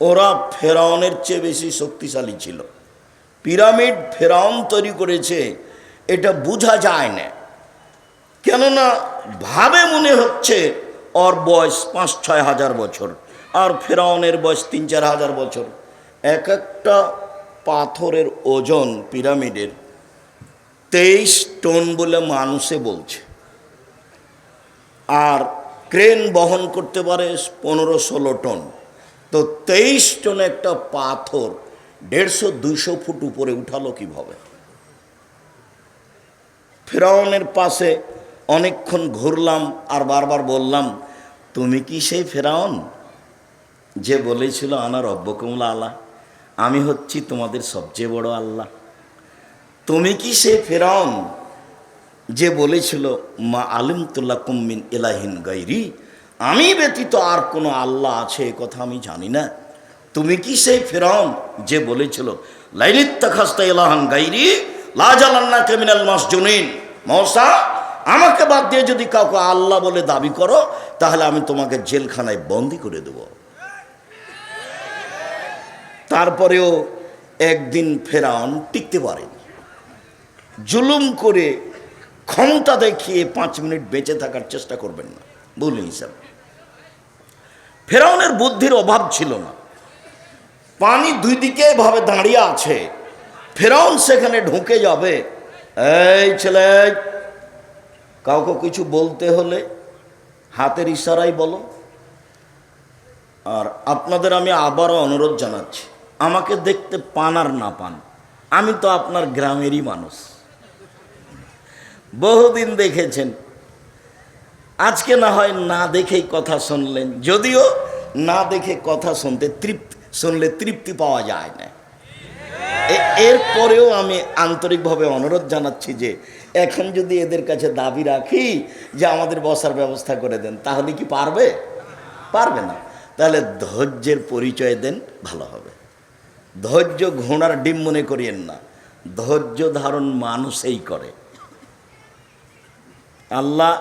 ওরা ফেরাউনের চেয়ে বেশি শক্তিশালী ছিল। পিরামিড ফেরাউন তৈরি করেছে, এটা বোঝা যায় না। কেননা ভাবে মনে হচ্ছে ওর বয়স পাঁচ ছয় হাজার বছর, আর ফেরাউনের বয়স তিন চার হাজার বছর। এক একটা পাথরের ওজন পিরামিডের তেইশ টন বলে মানুষে বলছে। আর ক্রেন বহন করতে পারে পনেরো ষোলো টন। তো তেইশ টন একটা পাথর দেড়শো, দুইশো ফুট উপরে উঠালো কীভাবে? ফেরাউনের পাশে অনেকক্ষণ ঘুরলাম আর বারবার বললাম, তুমি কি সেই ফেরাউন? যে বলেছিল আনার রব্বকুমলা আল্লাহ আমি হচ্ছি তোমাদের সবচেয়ে বড় আল্লাহ। তুমি কি সে ফেরাউন? যে বলেছিল, মা আলিমতুল্লাহ কুম্মিন এলাহিন গাইরি আমি ব্যতীত আর কোনো আল্লাহ আছে এ কথা আমি জানি না। তুমি কি সেই ফেরাউন যে বলেছিল আমাকে বাদ দিয়ে যদি কাউকে আল্লাহ বলে দাবি করো, তাহলে আমি তোমাকে জেলখানায় বন্দি করে দেব। তারপরেও একদিন ফেরাউন টিকতে পারেনি। জুলুম করে ক্ষমতা দেখিয়ে পাঁচ মিনিট বেঁচে থাকার চেষ্টা করবেন না। ভুল হিসাব ফেরাউনের বুদ্ধির অভাব ছিল না। পানি দুই দিকে ভাবে দাঁড়িয়ে আছে। ফেরাউন সেখানে ঢুকে যাবে। এই ছেলে, কাউকে কিছু বলতে হলে হাতের ইশারাই বলো। আর আপনাদের আমি আবারও অনুরোধ জানাচ্ছি, আমাকে দেখতে পান আর না পান, আমি তো আপনার গ্রামেরই মানুষ। বহুদিন দেখেছেন আজকে না হয় না দেখেই কথা শুনলেন, যদিও না দেখে কথা শুনতে তৃপ্তি, শুনলে তৃপ্তি পাওয়া যায় না। এরপরেও আমি আন্তরিকভাবে অনুরোধ জানাচ্ছি যে, এখন যদি এদের কাছে দাবি রাখি যে আমাদের বসার ব্যবস্থা করে দেন, তাহলে কি পারবে? পারবে না। তাহলে ধৈর্যের পরিচয় দেন, ভালো হবে। ধৈর্য ঘোড়ার ডিম মনে করিয়েন না, ধৈর্য ধারণ মানুষই করে। আল্লাহ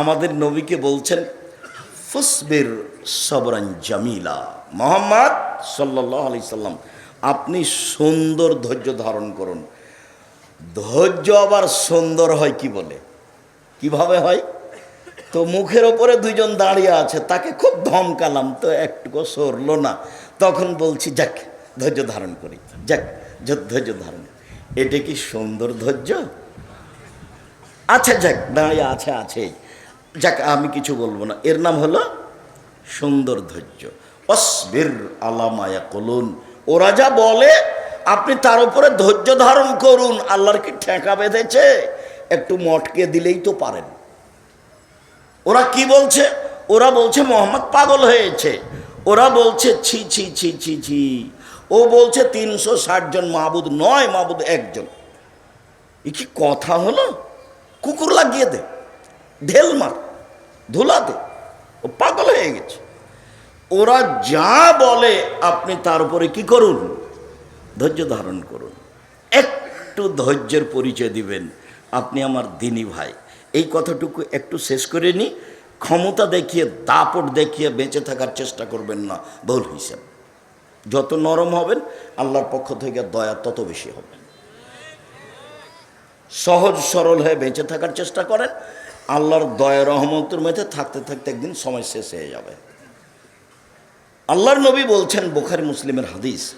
আমাদের নবীকে বলছেন, ফুসবির সবরান জামিলা। মোহাম্মদ সাল্লাহ আলি সাল্লাম, আপনি সুন্দর ধৈর্য ধারণ করুন। ধৈর্য আবার সুন্দর হয় কি বলে? কীভাবে হয়? তো মুখের ওপরে দুইজন দাঁড়িয়ে আছে, তাকে খুব ধমকালাম, তো একটুকু সরলো না। তখন বলছি, যাক, ধৈর্য ধারণ করি, যাক ধৈর্য ধারণ। এটা কি সুন্দর ধৈর্য? আচ্ছা যাক, দাঁড়িয়ে আছে আছে। যাক, আমি কিছু বলব না। এর নাম হলো সুন্দর ধৈর্য অসবির আলামায়া কলুন। ওরা যা বলে, আপনি তার উপরে ধৈর্য ধারণ করুন। আল্লাহর কি ঠেকা বেঁধেছে? একটু মটকে দিলেই তো পারেন। ওরা কি বলছে? ওরা বলছে, মোহাম্মদ পাগল হয়েছে। ওরা বলছে, ছি ছি ছি ছি ছি। ও বলছে, তিনশো জন মাহবুদ নয় মাহবুদ একজন। এ কি কথা হলো? কুকুর লাগিয়ে দে। ঢেল মার। ধুলা দে। ও পাগল হয়ে গেছে। ওরা যা বলে আপনি তার উপরে কি করুন? ধৈর্য ধারণ করুন। একটু ধৈর্যের পরিচয় দিবেন, আপনি আমার দিনী ভাই। এই কথাটুকু একটু শেষ করে নি। ক্ষমতা দেখিয়ে, দাপট দেখিয়ে বেঁচে থাকার চেষ্টা করবেন না বহুল হিসাব যত নরম হবেন, আল্লাহর পক্ষ থেকে দয়া তত বেশি হবে। সহজ সরল হয়ে বেঁচে থাকার চেষ্টা করেন। আল্লাহর দয়া রহমতের মধ্যে থাকতে থাকতে একদিন সময় শেষ হয়ে যাবে। আল্লাহর নবী বলছেন, বোখারি মুসলিমের হাদিস,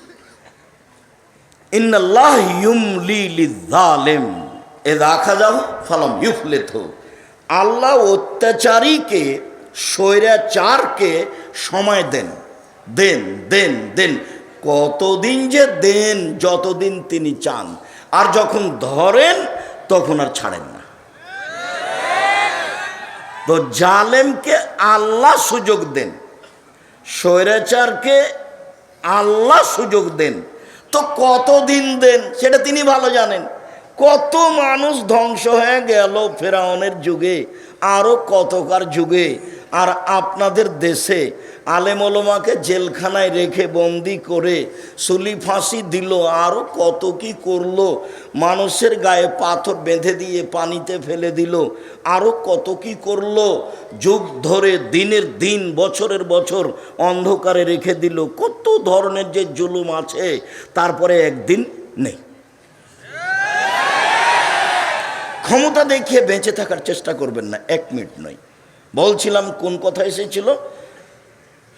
ইন্নাল্লাহ ইউমলি লিযালিম এদা খাজাহু ফালাম ইউফলিথু আল্লাহ অত্যাচারীকে, স্বৈরাচারকে সময় দেন দেন দেন দেন। কতদিন যে দেন, যতদিন তিনি চান। আর যখন ধরেন, তখন আর ছাড়েন না। তো জালেমকে আল্লাহ সুযোগ দেন, স্বৈরাচারকে আল্লাহ সুযোগ দেন। তো কত দিন দেন সেটা তিনি ভালো জানেন। কত মানুষ ধ্বংস হয়ে গেল ফেরাউনের যুগে। আরও কতকার যুগে আর আপনাদের দেশে আলেমলমাকে জেলখানায় রেখে বন্দি করে সুলি ফাঁসি দিল আরও কত কি করল? মানুষের গায়ে পাথর বেঁধে দিয়ে পানিতে ফেলে দিল আরও কত কি করল? যুগ ধরে দিনের দিন, বছরের বছর অন্ধকারে রেখে দিল, কত ধরনের যে জুলুম আছে, তারপরে একদিন নেই। ক্ষমতা দেখিয়ে বেঁচে থাকার চেষ্টা করবেন না, এক মিনিট নয়। বলছিলাম কোন কথা এসেছিল?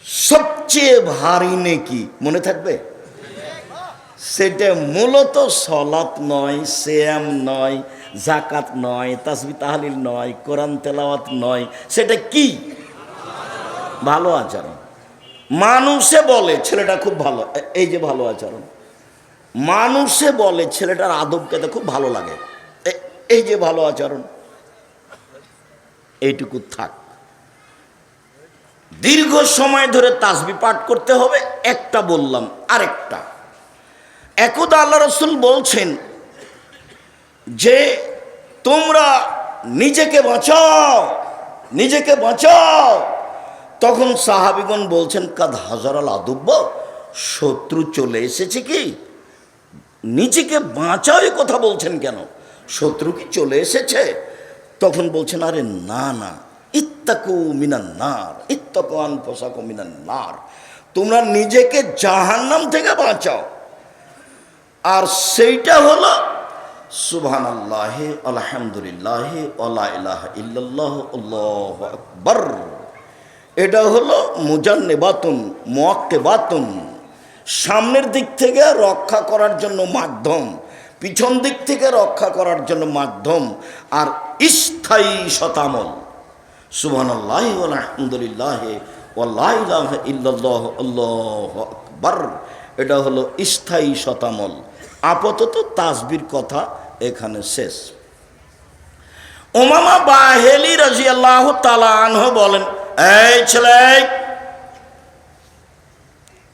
সবচেয়ে ভারী নেকি, মনে থাকবে? সেটা মূলত সলাৎ নয় শ্যাম নয় জাকাত নয়, তাসবি তাহালিল নয়, কোরআন তেলাওয়াত নয়। সেটা কি? ভালো আচরণ। মানুষে বলে, ছেলেটা খুব ভালো এই যে ভালো আচরণ। মানুষে বলে, ছেলেটার আদব পেতে খুব ভালো লাগে। এই যে ভালো আচরণ, এইটুকু থাক। দীর্ঘ সময় ধরে তাসবি পাঠ করতে হবে, একটা বললাম, আরেকটা। একদা আল্লাহ রসুল বলছেন যে, তোমরা নিজেকে বাঁচাও নিজেকে বাঁচাও। তখন সাহাবিগণ বলছেন, কাদ হাজার আল আদুব্য শত্রু চলে এসেছে কি? নিজেকে বাঁচাও কথা বলছেন কেন? শত্রু কি চলে এসেছে? তখন বলছেন, আরে না না। ইত্তাকু মিনান নার। ইত্তাকু আনফসাকু মিনান নার। তোমরা নিজেকে জাহান্নাম থেকে বাঁচাও। আর সেইটা হলো সুবহান আল্লাহ আলহামদুলিল্লাহ আল্লাহ ইল্লাল্লাহ, আল্লাহ আকবর। এটা হলো মুজান্নে বাতুন মোয়াক্কে বাতুন সামনের দিক থেকে রক্ষা করার জন্য মাধ্যম। পিছন দিক থেকে রক্ষা করার জন্য মাধ্যম আর স্থায়ী শতামল আকবর। এটা হলো স্থায়ী শতামল আপাতত তাসবির কথা এখানে শেষ। ওমামা বাহেলি রাজি আল্লাহ তালানহ বলেন, এই ছেলে,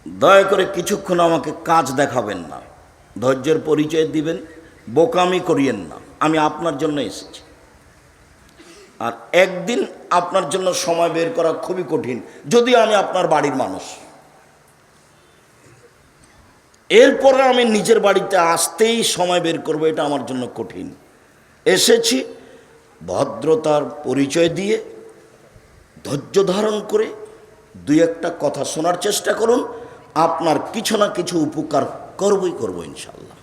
দয়া করে কিছুক্ষণ আমাকে কাজ দেখাবেন না। ধৈর্যের পরিচয় দিবেন, বোকামি করিয়েন না। আমি আপনার জন্য এসেছি। আর একদিন আপনার জন্য সময় বের করা খুবই কঠিন, যদি আমি আপনার বাড়ির মানুষ। এরপরে আমি নিজের বাড়িতে আসতেই সময় বের করব, এটা আমার জন্য কঠিন। এসেছি ভদ্রতার পরিচয় দিয়ে, ধৈর্য ধারণ করে দুই একটা কথা শোনার চেষ্টা করুন, আপনার কিছু না কিছু উপকার করবই করব ইনশাল্লাহ।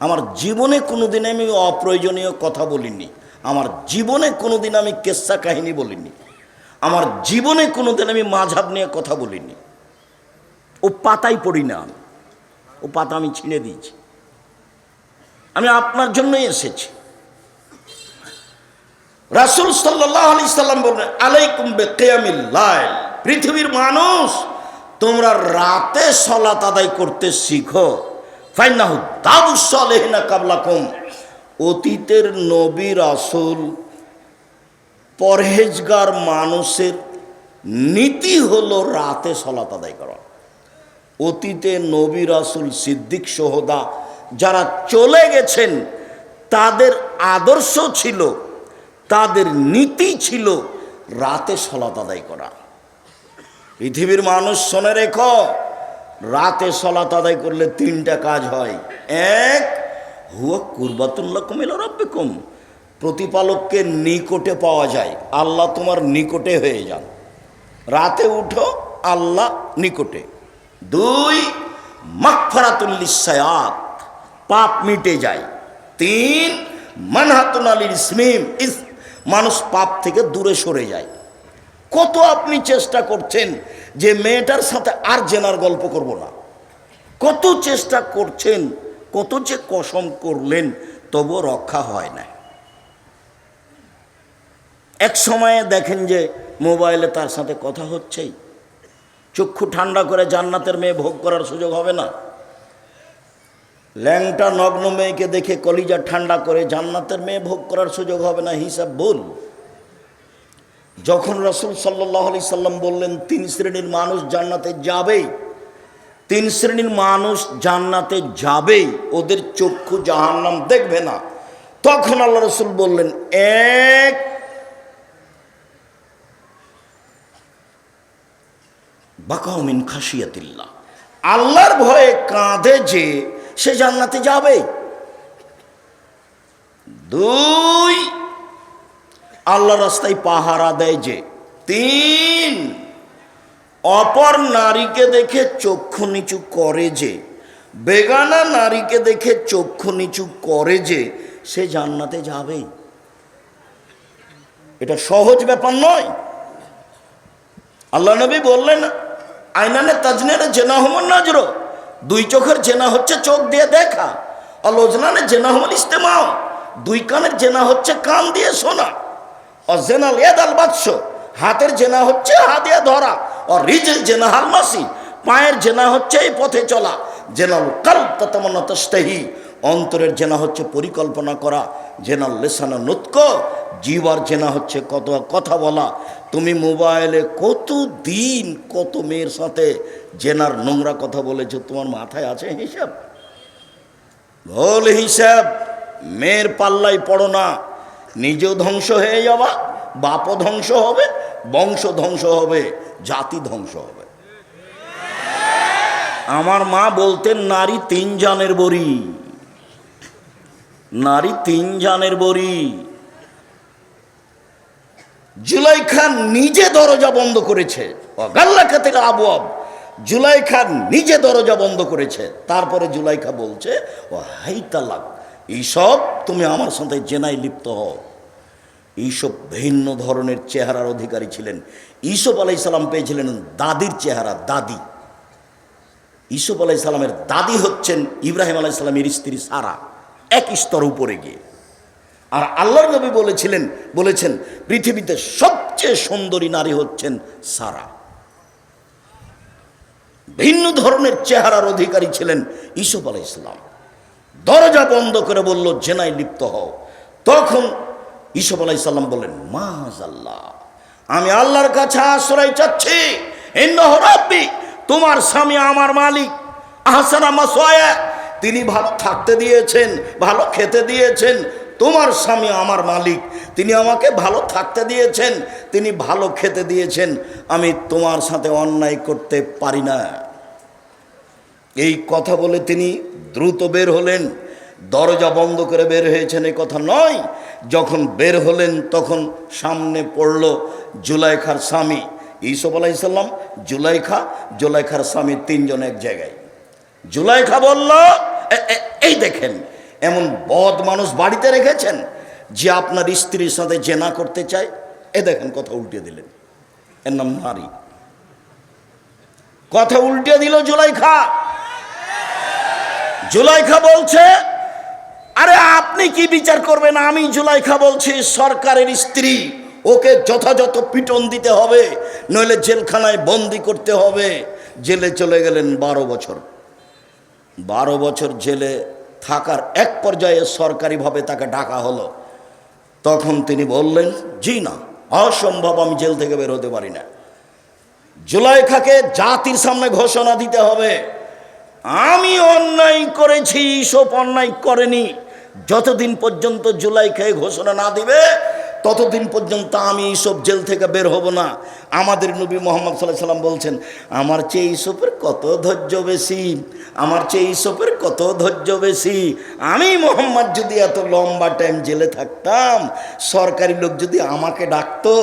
আমার জীবনে কোনোদিন আমি অপ্রয়োজনীয় কথা বলিনি। আমার জীবনে কোনোদিন আমি কেসা কাহিনী বলিনি। আমার জীবনে কোনোদিন আমি মাঝাব নিয়ে কথা বলিনি। ও পাতাই পড়ি না আমি। ও পাতা আমি ছিঁড়ে দিয়েছি। আমি আপনার জন্যই এসেছি। রাসুল সাল্লাহ আলি সাল্লাম বললেন, আলাইকুম বেকেয়ামিল্লাইল পৃথিবীর মানুষ তোমরা রাতে সলাত আদায় করতে শিখো। ফাইনাহু দাবুসলেহিনা কাবলাকুম। অতীতের নবী রাসুল, পরহেজগার মানুষের নীতি হলো রাতে সলাত আদায় করা। অতীতে নবী রাসুল সিদ্দিক সোহদা যারা চলে গেছেন, তাদের আদর্শ ছিল, তাদের নীতি ছিল রাতে সলাত আদায় করা। পৃথিবীর মানুষ শোনে রেখো, রাতে সলাত আদায় করলে তিনটা কাজ হয়। এক, হুয়া কুরবাতুল্লাহ কুমিল রব্বিকুম, প্রতিপালককে নিকটে পাওয়া যায়। আল্লাহ তোমার নিকটে হয়ে যান। রাতে উঠো, আল্লাহ নিকটে। দুই মাকফারাতুল্লিসায়াত পাপ মিটে যায়। তিন, মানহাতুন আলীর ইসমিম, ইস মানুষ পাপ থেকে দূরে সরে যায়। কত আপনি চেষ্টা করছেন যে মেয়েটার সাথে আর জেনার গল্প করব না? কত চেষ্টা করছেন, কত যে কসম করলেন তবু রক্ষা হয় না। এক সময়ে দেখেন যে মোবাইলে তার সাথে কথা হচ্ছেই। চক্ষু ঠান্ডা করে জান্নাতের মেয়ে ভোগ করার সুযোগ হবে না। ল্যাংটা নগ্ন মেয়েকে দেখে কলিজা ঠান্ডা করে জান্নাতের মেয়ে ভোগ করার সুযোগ হবে না, হিসাব ভুল। যখন রসুল সাল্লাহ আলি সাল্লাম বললেন, তিন শ্রেণির মানুষ জান্নাতে যাবেই, তিন শ্রেণির মানুষ জান্নাতে যাবেই, ওদের চক্ষু জাহান্নাম দেখবে না। তখন আল্লাহ রসুল বললেন, এক বাকাউমিন খাসিয়াতিল্লাহ আল্লাহর ভয়ে কাঁধে যে সে জান্নাতে যাবে দুই আল্লাহ রাস্তায় পাহারা দেয় যে, তিন, অপর নারীকে দেখে চক্ষু নিচু করে যে, বেগানা নারীকে দেখে চক্ষু নিচু করে যে, সে জান্নাতে যাবে। এটা সহজ ব্যাপার নয়। আল্লাহ নবী বললেন, আইনানে তাজনের জেনা হমন নজর, দুই চোখের জেনা হচ্ছে চোখ দিয়ে দেখা, আর লোজনানে জেনা হমন ইস্তেমাও, দুই কানের জেনা হচ্ছে কান দিয়ে শোনা। আর জেনাল এদ আল বাদশ হাতের জেনা হচ্ছে হাত ধরা আর রিজেল জেনা হালমাসি পায়ের জেনা হচ্ছে এই পথে চলা জেনাল কাল ততমনতস্তেহি অন্তরের জেনা হচ্ছে পরিকল্পনা করা জেনাল লেসানা নুৎক জীবার জেনা হচ্ছে কত কথা বলা তুমি মোবাইলে কত দিন কত মেয়ের সাথে জেনার নোংরা কথা বলেছ তোমার মাথায় আছে হিসাব ভুল হিসাব মেয়ের পাল্লাই পড়ো না নিজেও ধ্বংস হয়ে যাবা, বাপও ধ্বংস হবে, বংশ ধ্বংস হবে, জাতি ধ্বংস হবে। আমার মা বলতেন, নারী তিন জানের বড়ি। নারী তিন জানের বড়ি। জুলাইখা নিজে দরজা বন্ধ করেছে। গাল্লাখা থেকে আবু আব জুলাইখা নিজে দরজা বন্ধ করেছে। তারপরে জুলাইখা বলছে, ও হাই তালাক এইসব তুমি আমার সাথে জেনায় লিপ্ত হও। এইসব ভিন্ন ধরনের চেহারার অধিকারী ছিলেন। ইসব আলাই সালাম পেয়েছিলেন দাদির চেহারা, দাদি। ইসুফ আলাই সালামের দাদি হচ্ছেন ইব্রাহিম আলাই সালামের স্ত্রী সারা এক স্তর উপরে গিয়ে। আর আল্লাহর নবী বলেছিলেন, বলেছেন, পৃথিবীতে সবচেয়ে সুন্দরী নারী হচ্ছেন সারা। ভিন্ন ধরনের চেহারার অধিকারী ছিলেন ইসুফ আলাই ইসলাম দরজা বন্ধ করে বলল জেনায় লিপ্ত হও। তখন ইসুফ আলাই সাল্লাম বললেন মাজ আল্লাহ আমি আল্লাহর কাছে আশ্রয় চাচ্ছি। রাব্বি, তোমার স্বামী আমার মালিক। আহসানা তিনি ভাত থাকতে দিয়েছেন, ভালো খেতে দিয়েছেন। তোমার স্বামী আমার মালিক, তিনি আমাকে ভালো থাকতে দিয়েছেন, তিনি ভালো খেতে দিয়েছেন। আমি তোমার সাথে অন্যায় করতে পারি না। এই কথা বলে তিনি দ্রুত বের হলেন। দরজা বন্ধ করে বের হয়েছেন, এই কথা নয়। যখন বের হলেন, তখন সামনে পড়ল জুলাইখার স্বামী। ইসব আলাইসাল্লাম জুলাইখা, জুলাইখার স্বামী তিনজন এক জায়গায়। জুলাইখা বলল, "এ- এ- এই দেখেন, এমন বদ মানুষ বাড়িতে রেখেছেন যে আপনার স্ত্রীর সাথে জেনা করতে চায়? এ দেখেন, কথা উল্টে দিলেন। এর নাম নারী। কথা উল্টে দিল জুলাইখা। জুলাইখা বলছে, আরে আপনি কি বিচার করবেন? আমি জুলাইখা বলছি, সরকারের স্ত্রী, ওকে যথাযথ পিটন দিতে হবে, নইলে জেলখানায় বন্দি করতে হবে। জেলে চলে গেলেন বারো বছর। বারো বছর জেলে থাকার এক পর্যায়ে সরকারিভাবে তাকে ডাকা হলো। তখন তিনি বললেন, জি না, অসম্ভব, আমি জেল থেকে বের হতে পারি না। জুলাইখাকে জাতির সামনে ঘোষণা দিতে হবে। আমি অন্যায় করেছি, সব অন্যায় করেনি। যতদিন পর্যন্ত জুলাই খেয়ে ঘোষণা না দিবে, ততদিন পর্যন্ত আমি এইসব জেল থেকে বের হব না। আমাদের নবী মোহাম্মদ সাল্লাহ সাল্লাম বলছেন, আমার চেয়ে এইসবের কত ধৈর্য বেশি? আমার চেয়ে এইসবের কত ধৈর্য বেশি? আমি মোহাম্মদ যদি এত লম্বা টাইম জেলে থাকতাম, সরকারি লোক যদি আমাকে ডাকতো,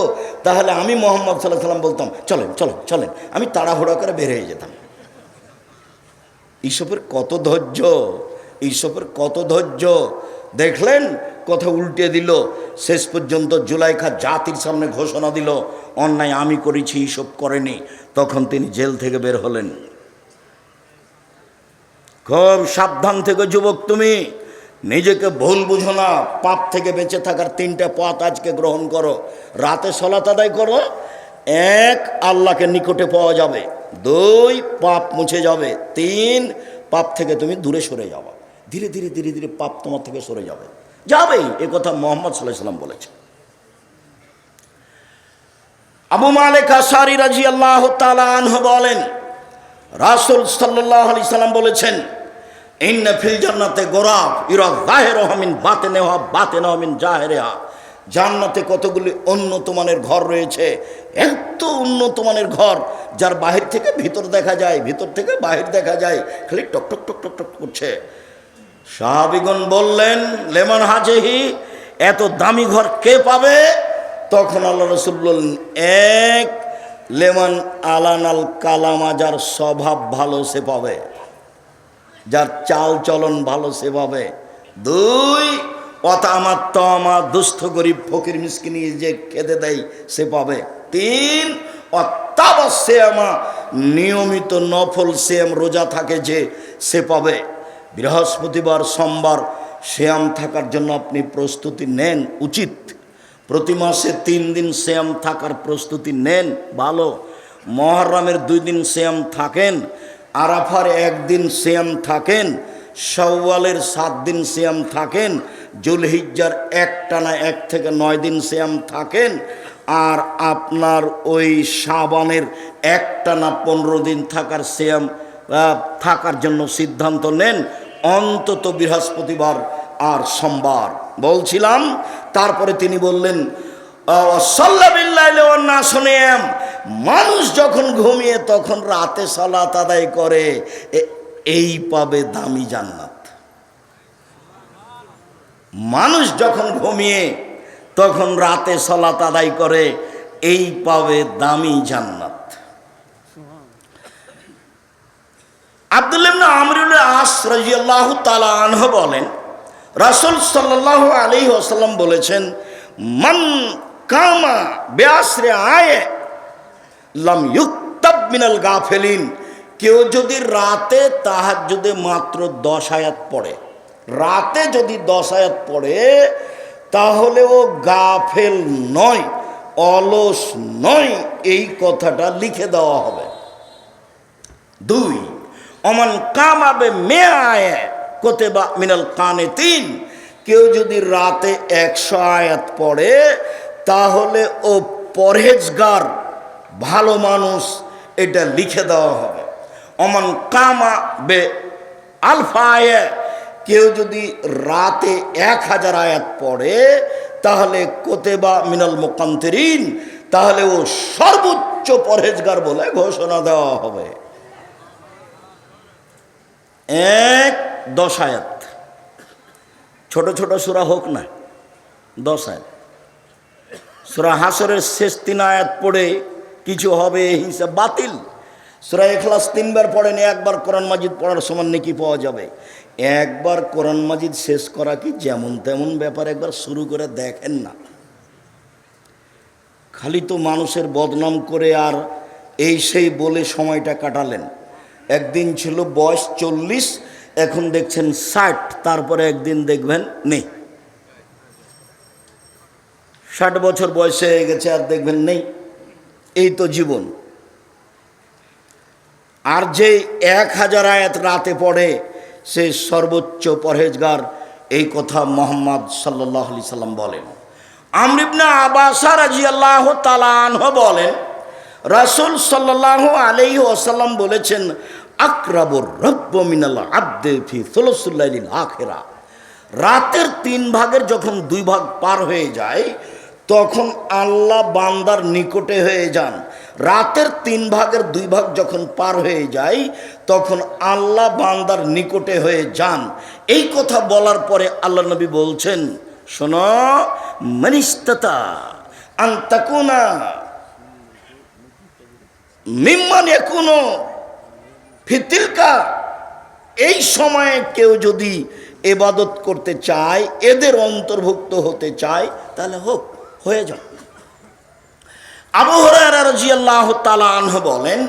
তাহলে আমি মোহাম্মদ সাল্লাহ সাল্লাম বলতাম, চলেন চলেন চলেন। আমি তাড়াহুড়ো করে বের হয়ে যেতাম। এইসবের কত ধৈর্য? এইসবের কত ধৈর্য? দেখলেন? কথা উল্টে দিল। শেষ পর্যন্ত জুলাইখা জাতির সামনে ঘোষণা দিল, অন্যায় আমি করেছি, এইসব করেনি। তখন তিনি জেল থেকে বের হলেন। খুব সাবধান থেকে যুবক তুমি। নিজেকে ভুল বুঝো না। পাপ থেকে বেঁচে থাকার তিনটা পথ আজকে গ্রহণ করো। রাতে সলাত আদায় করো। এক, আল্লাহকে নিকটে পাওয়া যাবে। দুই পাপ মুছে যাবে, তিন পাপ থেকে তুমি দূরে সরে যাবা ধীরে ধীরে ধীরে ধীরে পাপ তোমার থেকে সরে যাবে। যাবেই, এ কথা মোহাম্মদ সাল্লাহ সাল্লাম বলেছে আবু মালেক আসারি রাজি আল্লাহ তালাহ বলেন, রাসুল সাল্লাহ আলি সাল্লাম বলেছেন, ইন্না ফিল জান্নাতে গোরাব, ইরা জাহের হমিন বাতে নেওয়া বাতে নেওয়ামিন জাহেরেহা। জান্নাতে কতগুলি উন্নত মানের ঘর রয়েছে, এত উন্নত মানের ঘর যার বাহির থেকে ভিতর দেখা যায়, ভিতর থেকে বাহির দেখা যায়, খালি টক টক টক টক টক করছে। সাহাবিগণ বললেন, লেমন হাজেহি, এত দামি ঘর কে পাবে? তখন আল্লাহ রসুল বললেন, এক লেমন আলানাল কালামা, যার স্বভাব ভালো সে পাবে, যার চাল চলন ভালো সে পাবে। দুই অতামার তমা দুস্থ গরিব ফকির মিসকিনি যে খেতে দেয়, সে পাবে। তিন অত্যাবশ্যমা নিয়মিত নফল শ্যাম রোজা থাকে যে, সে পাবে। বৃহস্পতিবার, সোমবার, শ্যাম থাকার জন্য আপনি প্রস্তুতি নেন, উচিত। প্রতি মাসে তিন দিন শ্যাম থাকার প্রস্তুতি নেন, ভালো। মহরমের দুই দিন শ্যাম থাকেন, আরাফার একদিন শ্যাম থাকেন সওয়ালের সাত দিন শ্যাম থাকেন, জুলহিজ্জার একটানা এক থেকে নয় দিন শ্যাম থাকেন, আর আপনার ওই সাবানের একটানা পনেরো দিন থাকার শ্যাম থাকার জন্য সিদ্ধান্ত নেন, অন্তত বৃহস্পতিবার আর সোমবার। বলছিলাম, তারপরে তিনি বললেন মানুষ যখন ঘুমিয়ে তখন রাতে সলাত আদায় করে এই পাবে দামি জান্নাত। মানুষ যখন ঘুমিয়ে, তখন রাতে সলাত আদায় করে, এই পাবে দামি জান্নাত। আবদুল্লাহ আমরুল আস রাজিয়াল্লাহ তালা আনহ বলেন, রাসুল সাল্লাহ আলী ওসাল্লাম বলেছেন, মান কামা ব্যাসরে আয়ে, লাম ইউক্তাব মিনাল গাফেলিন। কেউ যদি রাতে তাহার যদি মাত্র দশ আয়াত পড়ে, রাতে যদি দশ আয়াত পড়ে, তাহলে ও গাফেল নয়, অলস নয়, এই কথাটা লিখে দেওয়া হবে। দুই, অমান কামাবে মেয়ে কোতে বা মিনাল কানে তিন কেউ যদি রাতে একশো আয়াত পড়ে, তাহলে ও পরহেজগার, ভালো মানুষ, এটা লিখে দেওয়া হবে। অমান কামা বে আলফা আয়ে কেউ যদি রাতে এক হাজার আয়াত পড়ে, তাহলে কোতেবা মিনাল মোকান্তরিন, তাহলে ও সর্বোচ্চ পরহেজগার বলে ঘোষণা দেওয়া হবে। এক, দশ আয়াত। ছোট ছোট সুরা হোক না, দশ আয়াত। সুরা হাসরের শেষ তিন আয়াত পড়ে কিছু হবে হিসাব বাতিল। সুরা এখলাস তিনবার পড়েনি, একবার কোরআন মাজিদ পড়ার সমান নাকি পাওয়া যাবে। একবার কোরআন মাজিদ শেষ করা কি যেমন তেমন ব্যাপার, একবার শুরু করে দেখেন না। খালি তো মানুষের বদনাম করে আর এই সেই বলে সময়টা কাটালেন। একদিন ছিল বয়স চল্লিশ, এখন দেখছেন ষাট, তারপরে একদিন দেখবেন নেই। ষাট বছর বয়সে হয়ে গেছে আর দেখবেন নেই। এই তো জীবন। আর যে এক হাজার আয়াত রাতে পড়ে, সে সর্বোচ্চ পরহেজগার এই কথা মোহাম্মদ সাল্লাহ আলি সাল্লাম বলেন। আমরিবনা আবাসা রাজি আল্লাহ তালানহ বলেন, রাসুল সাল্লাহ আলি ওসাল্লাম বলেছেন, আকরাবর রব্ব মিনাল আব্দে ফি সোলসুল্লাহিল আখেরা। রাতের তিন ভাগের যখন দুই ভাগ পার হয়ে যায়, তখন আল্লাহ বান্দার নিকটে হয়ে যান। রাতের তিন ভাগের দুই ভাগ যখন পার হয়ে যায়, তখন আল্লাহ বান্দার নিকটে হয়ে যান। এই কথা বলার পরে আল্লাহ নবী বলছেন, শোনো, মনিস্ততা, আন্তাকুনা, মিম্মান একুনো ফিতিলকা, এই সময়ে কেউ যদি এবাদত করতে চায়, এদের অন্তর্ভুক্ত হতে চায়, তাহলে হোক, হয়ে যাক। আবু বলেন,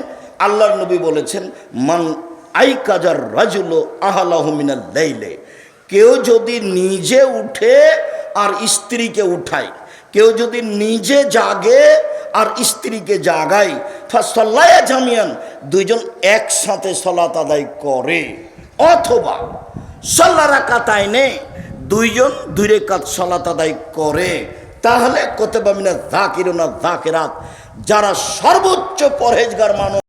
আল্লাহর নবী বলেছেন, মান আই কাজার রাজুল আহলাহ মিনাল লাইলে কেউ যদি নিজে উঠে আর স্ত্রীকে উঠায়, কেউ যদি নিজে জাগে আর স্ত্রীকে জাগায়, ফাসল্লায়া জামিয়ান, দুইজন একসাথে সলাত আদায় করে। অথবা সল্লা রাকাতায় নে দুইজন দুই রেখাত সলাত আদায় করে। তাহলে কোতেবামিনা জাকিরুনা জাকিরাত যারা সর্বোচ্চ পরহেজগার মানুষ